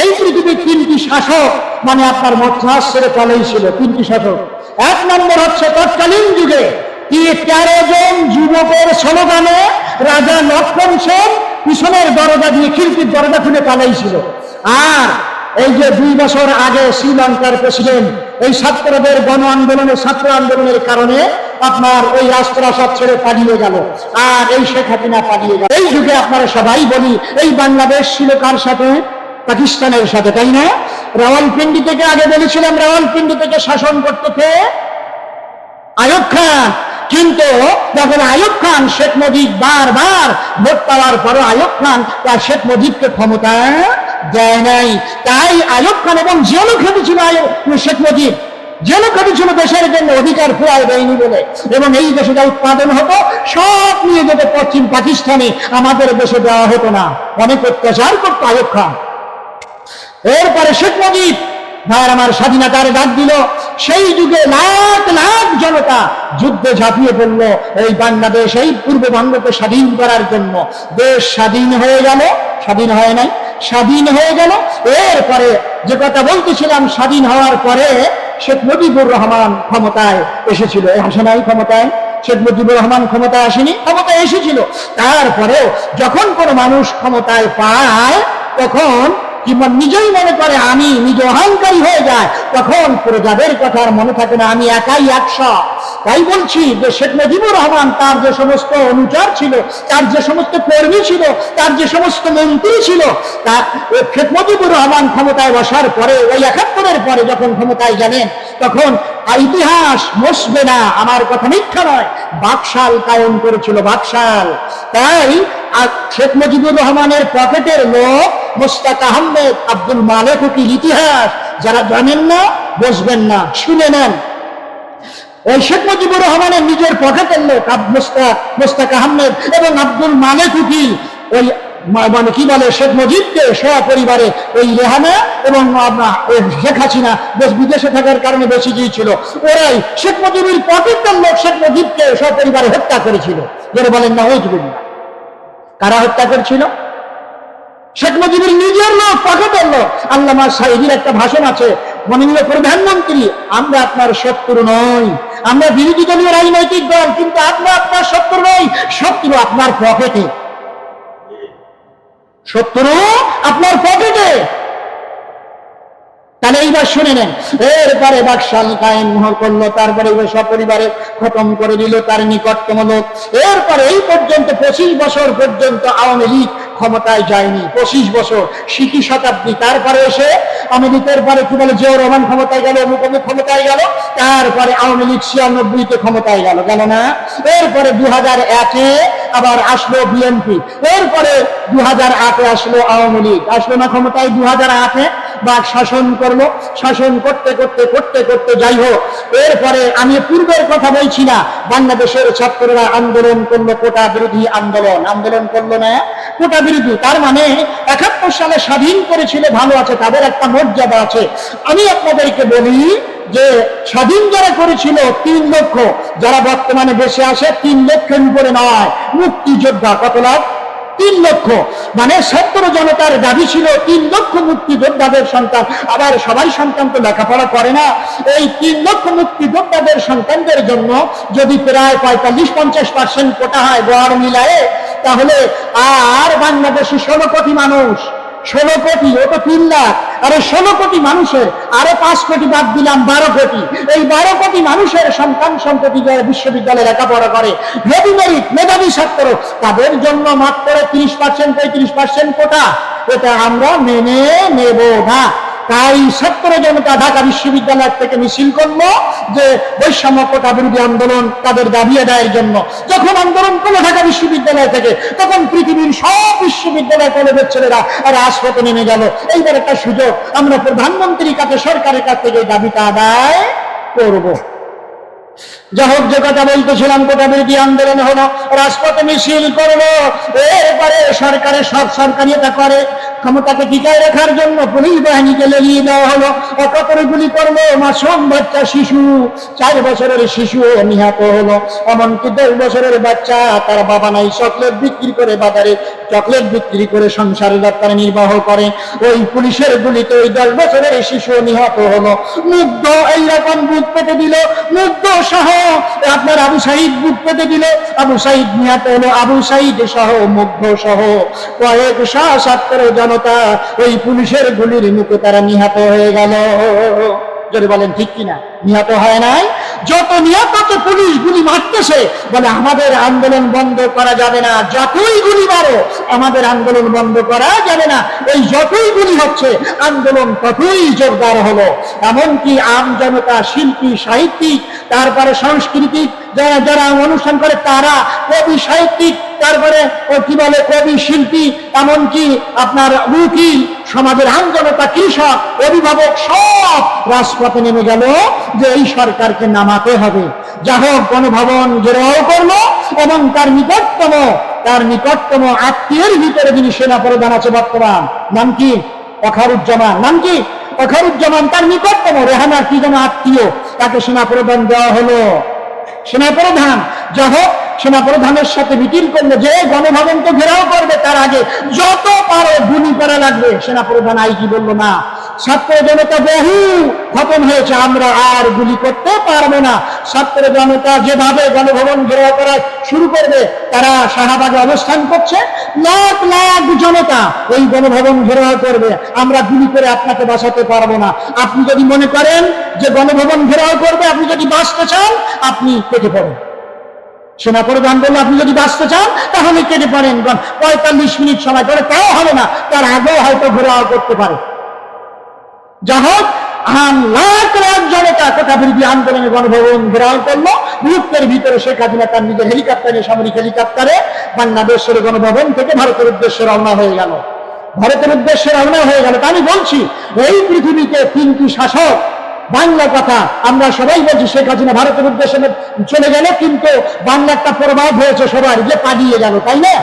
এই পৃথিবীর তিনটি শাসক মানে আপনার মধ্যহাস ছেড়ে চলেই ছিল। তিনটি শাসক। এক নম্বর হচ্ছে তৎকালীন যুগে তেরো জন যুবকের স্লোগানে রাজা লক্ষণ সেন পিছনের দরজা দিয়ে খিড়কির দরজা খুলে পালাইছিল আর এই যে দুই বছর আগে শ্রীলঙ্কার প্রেসিডেন্ট, এই ছাত্রদের গণ আন্দোলনের, ছাত্র আন্দোলনের কারণে আপনার ওই রাজপ্রাসাদ ছেড়ে পালিয়ে গেল। আর এই শেখ হাসিনা পালিয়ে গেল। এই যুগে আপনারা সবাই বলি, এই বাংলাদেশ ছিল কার সাথে? পাকিস্তানের সাথে, তাই না? রাওয়ালপিন্ডি থেকে আগে বলেছিলাম, রাওয়ালপিন্ডি থেকে শাসন করতে কে? আয়ুব খান। কিন্তু যখন আয়ুব খান, শেখ মুজিব বারবার ভোট পাওয়ার পরও আয়ুব খান তার শেখ মুজিবকে ক্ষমতা দেয় নাই। তাই আয়ুব খান এবং জেলও খেটেছিল শেখ মুজিব জেলও খেটেছিল দেশের জন্য অধিকার ফেরায় দেয়নি বলে এবং এই দেশে যা উৎপাদন হতো, সব নিয়ে যেতে পশ্চিম পাকিস্তানে, আমাদের দেশে দেওয়া হতো না। অনেক অত্যাচার করতো আয়ুব খান। এরপরে শেখ মুজিব, ভাইয়ের আমার স্বাধীনতার ডাক দিল। সেই যুগে লাখ লাখ জনতা যুদ্ধে ঝাঁপিয়ে পড়ল এই বাংলাদেশ, এই পূর্ববঙ্গকে স্বাধীন করার জন্য। দেশ স্বাধীন হয়ে গেল, স্বাধীন হয় নাই, স্বাধীন হয়ে গেল। এরপরে যে কথা বলতেছিলাম, স্বাধীন হওয়ার পরে শেখ মুজিবুর রহমান ক্ষমতায় এসেছিল। এই হাসে নাই ক্ষমতায়, শেখ মুজিবুর রহমান ক্ষমতায় আসেনি, ক্ষমতায় এসেছিল। তারপরেও যখন কোনো মানুষ ক্ষমতায় পায়, তখন কিংবা নিজেই মনে করে আমি নিজ অহংকারী হয়ে যায় তখন প্রজাদের কথা মনে থাকে না, আমি একাই একশো। তাই বলছি যে শেখ মুজিবুর রহমান তার যে সমস্ত অনুচর ছিল, তার যে সমস্ত কর্মী ছিল, তার যে সমস্ত মন্ত্রী ছিল তা শেখ মুজিবুর রহমান ক্ষমতায় বসার পরে, ওই একাত্তরের পরে যখন ক্ষমতায় গেলেন তখন ইতিহাস মসবে না, আমার কথা মিথ্যা নয়, বাকশাল কায়ন করেছিল, বাকশাল। তাই শেখ মুজিবুর রহমানের পকেটের লোক মোস্তাক আহমেদ আব্দুল মালেক উকিল ইতিহাস। যারা জানেন না বসবেন না, শুনে নেন। ওই শেখ মুজিবুর রহমানের নিজের পকেটের লোক মোস্তাক মোস্তাক আহমেদ এবং আব্দুল মালেক উকিল। ওই মানে কি বলে, শেখ মুজিবকে সপরিবারে ওই রেহানা এবং শেখ হাসিনা বেশ বিদেশে থাকার কারণে বেশি গিয়েছিল ওরাই শেখ মুজিবের পকেটের লোক শেখ মুজিবকে সপরিবারে হত্যা করেছিল। যেটা বলেন না ওজবুল্লাহ কারা হত্যা করেছিল? শেখ মুজিবের নিজের লোক পকেটের লোক। আল্লামা সাইদির একটা ভাষণ আছে। মাননীয় প্রধানমন্ত্রী, আমরা আপনার শত্রু নই। আমরা বিরোধী দলীয় রাজনৈতিক দল, কিন্তু আমরা আপনার শত্রু নই। শত্রু আপনার পকেটে। শত্রু আপনার পকেটে। তাহলে এইবার শুনে নেন। এরপরে বাকশাল কায়েম করল, তারপরে সপরিবারে খতম করে দিল তার নিকটতম লোক। এরপরে এই পর্যন্ত পঁচিশ বছর পর্যন্ত আওয়ামী লীগ ক্ষমতায় যায়নি। পঁচিশ বছর। শিখি শতাব্দী। তারপরে এসে আওয়ামী লীগের পরে কি বলে, জিয়াউর রহমান ক্ষমতায় গেল, অমুক অমুক ক্ষমতায় গেল, তারপরে আওয়ামী লীগ ছিয়ানব্বইতে ক্ষমতায় গেল। গেল না? এরপরে দু হাজার একে আবার আসলো বিএনপি। এরপরে দু হাজার আটে আসলো আওয়ামী লীগ। আসলো না ক্ষমতায় দু হাজার আটে বা শাসন করল। শাসন করতে করতে করতে করতে যাই হোক, এরপরে আমি পূর্বের কথা বলছি না। বাংলাদেশের ছাত্ররা আন্দোলন করল, কোটা বিরোধী আন্দোলন। আন্দোলন করল না? কোটা বিরোধী। তার মানে একাত্তর সালে স্বাধীন করেছিল, ভালো আছে, তাদের একটা মর্যাদা আছে। আমি আপনাদেরকে বলি যে, স্বাধীন যারা করেছিল, তিন লক্ষ, যারা বর্তমানে বেঁচে আসে তিন লক্ষের উপরে নয়, মুক্তিযোদ্ধা কত লাখ? তিন লক্ষ। মানে ছাত্র জনতার দাবি ছিল, তিন লক্ষ মুক্তিযোদ্ধাদের সন্তান। আবার সবাই সন্তান তো লেখাপড়া করে না। এই তিন লক্ষ মুক্তিযোদ্ধাদের সন্তানদের জন্য যদি প্রায় পঁয়তাল্লিশ, পঞ্চাশ পার্সেন্ট কোটা হয়, গড় মিলায়ে তাহলে আর বাংলাদেশে ষোলো কোটি মানুষ, ষোলো কোটি, ও তো তিন লাখ, আরে ষোলো কোটি মানুষের, আরও পাঁচ কোটি বাদ দিলাম বারো কোটি। এই বারো কোটি মানুষের সন্তান সন্ততি যারা বিশ্ববিদ্যালয়ে লেখাপড়া করে মেধি মেধাবী ছাত্র, তাদের জন্য মাত্র তিরিশ পার্সেন্ট পঁয়ত্রিশ পার্সেন্ট কোটা। এটা আমরা মেনে নেব না। তাই ছাত্র জনতা ঢাকা বিশ্ববিদ্যালয় থেকে মিছিল করল যে বৈষম্য কোটা বিরোধী আন্দোলন তাদের দাবি আদায়ের জন্য। যখন আন্দোলন করল ঢাকা বিশ্ববিদ্যালয় থেকে, তখন পৃথিবীর সব বিশ্ববিদ্যালয় কলেজের ছেলেরা রাজপথে নেমে গেল। এইবার একটা সুযোগ, আমরা প্রধানমন্ত্রীর কাছে, সরকারের কাছ থেকে দাবিটা আদায় করব। যা হোক, যে কথা বলতেছিলাম, কোটা বিরোধী আন্দোলন হলো, রাজপথে মিছিল করল। এরপরে সরকারের সব সরকারি এটা করে। ক্ষমতাকে টিকায় রাখার জন্য পুলিশ বাহিনীকে লেগিয়ে দেওয়া হলো। অকতরে গুলি করল মাসুম বাচ্চা শিশু। চার বছরের শিশু নিহত হলো। এমনকি দশ বছরের বাচ্চা তার বাবা নাই, চকলেট বিক্রি করে বাজারে, চকলেট বিক্রি করে সংসারের ডাক্তার নির্বাহ করে। ওই পুলিশের গুলিতে ওই দশ বছরের শিশু নিহত হলো। মুগ্ধ এইরকম বুক পেতে দিল। মুগ্ধ সহ আপনার আবু সাহিদ বুক পেতে দিল। আবু সাহিদ নিহত হলো। আবু সাহিদ সহ মুগ্ধ সহ। কয়েক সশস্ত্র জনতা ওই পুলিশের গুলির মুখে তারা নিহত হয়ে গেল। যদি বলেন, ঠিক কিনা? নিহত হয় নাই? যত নিহত পুলিশ গুলি মারতেছে। বলে, আমাদের আন্দোলন বন্ধ করা যাবে না। যতই গুলি মারো, আমাদের আন্দোলন বন্ধ করা যাবে না। এই যতই গুলি হচ্ছে, আন্দোলন ততই জোরদার হলো। এমনকি আম জনতা, শিল্পী, সাহিত্যিক, তারপরে সাংস্কৃতিক যারা যারা অনুষ্ঠান করে তারা কবি সাহিত্যিক, তারপরে ও কি বলে কবি শিল্পী, এমনকি আপনার উকিল, সমাজের আন্দোলতা কৃষক, অভিভাবক সব রাজপথে নেমে গেল যে এই সরকারকে নামাতে হবে। যা হোক, গণভবন ঘেরাও করল এবং তার নিকটতম তার নিকটতম আত্মীয়ের ভিতরে যিনি সেনা প্রধান আছে বর্তমান, নাম কি? অখারুজ্জামান। নাম কি? অখারুজ্জামান তার নিকটতম, রেহানার কি যেন আত্মীয়, তাকে সেনা প্রধান দেওয়া হলো। সেনাপ্রধান। যা হোক, সেনাপ্রধানের সাথে মিটিং করল যে গণভবনকে ঘেরাও করবে, তার আগে যত পারো গুলি করা লাগবে। সেনাপ্রধান আইজি বলল না? ছাত্র জনতা বহু খতম হয়েছে। আমরা আর গুলি করতে পারব না। ছাত্র জনতা যেভাবে গণভবন ঘেরাও করা শুরু করবে, তারা শাহবাগে অবস্থান করছে। লাখ লাখ জনতা ওই গণভবন ঘেরাও করবে। আমরা গুলি করে আপনাকে বাঁচাতে পারব না। আপনি যদি মনে করেন যে গণভবন ঘেরাও করবে, আপনি যদি বাঁচতে চান, আপনি কেটে পড়েন। সেনাপ্রধান বলল, আপনি যদি বাঁচতে চান, তাহলে কেটে পারেন পঁয়তাল্লিশ মিনিট সময় পরে তাও হবে না। তার আগেও হয়তো ঘেরাও করতে পারে। যা হোক লাখ লাখ জনতা কোটা আন্দোলনে গণভবন করল ভিতরে শেখ তার নিজের হেলিকপ্টারে, সামরিক বাংলাদেশের গণভবন থেকে ভারতের উদ্দেশ্যে রওনা হয়ে গেল। ভারতের উদ্দেশ্যে রওনা হয়ে গেল আমি বলছি, এই পৃথিবীতে তিনটি শাসক, বাংলা কথা আমরা সবাই বলছি, শেখ হাসিনা ভারতের উদ্দেশ্যে চলে গেল, কিন্তু বাংলা একটা প্রভাব হয়েছে সবার, যে পালিয়ে গেল, তাই না?